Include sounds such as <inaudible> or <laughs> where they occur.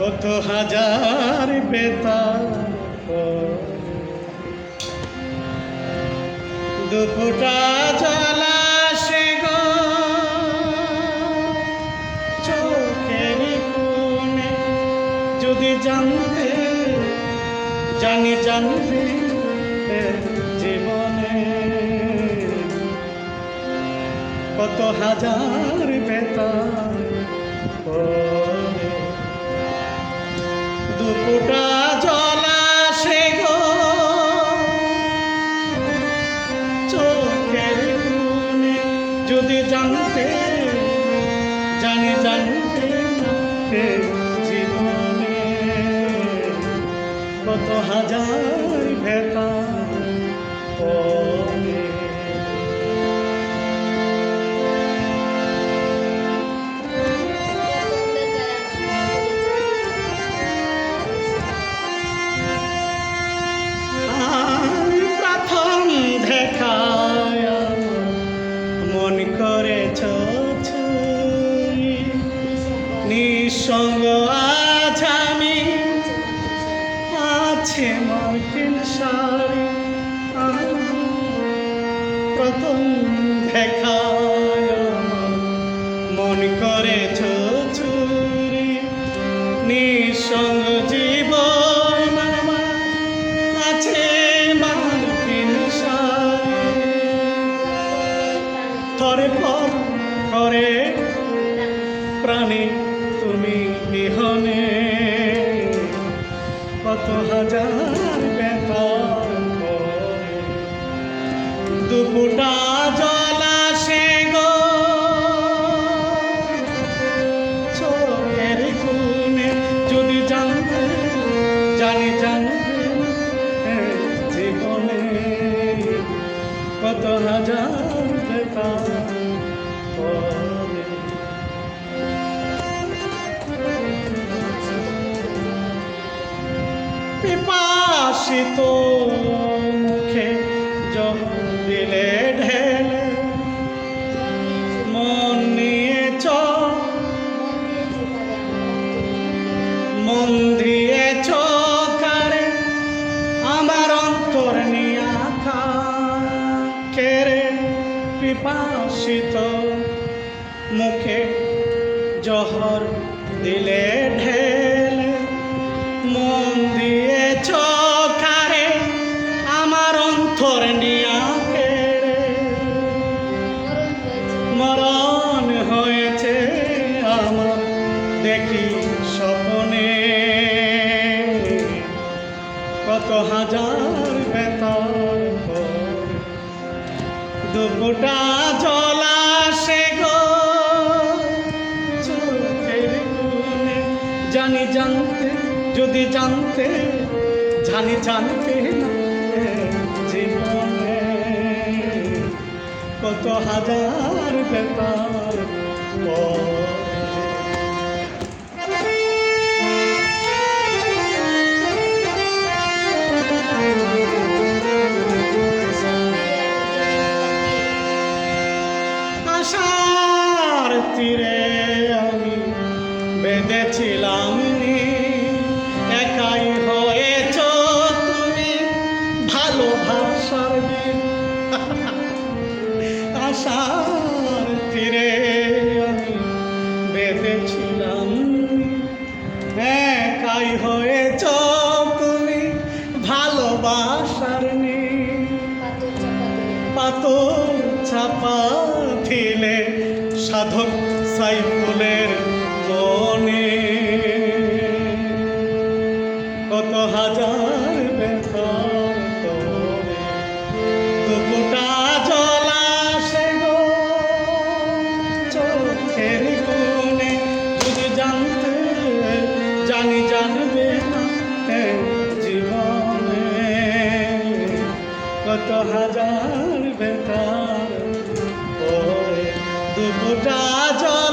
কত হাজার বেতার দুপুটা জ্বালা সে চোখের কোণে যদি জানতে, জানি জানবে জীবনে। কত হাজার বেতার যদি জানতে জানি জানতে জীবনে। কত হাজার ভেতা পরে নিঃসঙ্গ আজ আমি আছে মার্কিন আমার প্রথম দেখায় মন করেছ চুরি নিঃসঙ্গ জীবন আছে মার্কিন শাড়ি। থরে পর করে প্রাণী কত হাজার বেতার দুপুটা জলা গো। চোখের কোণে যদি জানতে, জানি জানতে জীবনে কত হাজার বেতার পিপাসিত মুখে জল দিলে ঢেলে। মন নিয়ে চ মন দিয়ে চকারে আমার অন্তর নিয়ে কেরে পিপাসিত মুখে জহর দিলে কত হাজার পরে দুপুটা জলা সে গো। জানি জানতে, যদি জানতে, জানি জানতে জীবনে। কত হাজার বেতার তীরে আমি বেঁধেছিলাম একাই হয়েছ তুমি ভালোবাসার দিন। <laughs> আশার তীরে আমি বেঁধেছিলাম একাই হয়েছ তুমি ভালোবাসার নেই পাতর চাপা দিলে। সাধক সাইফুলের মনে। কত হাজার জানতে জানি জানবে জীবনে। কত হাজার বেতার দুটা জল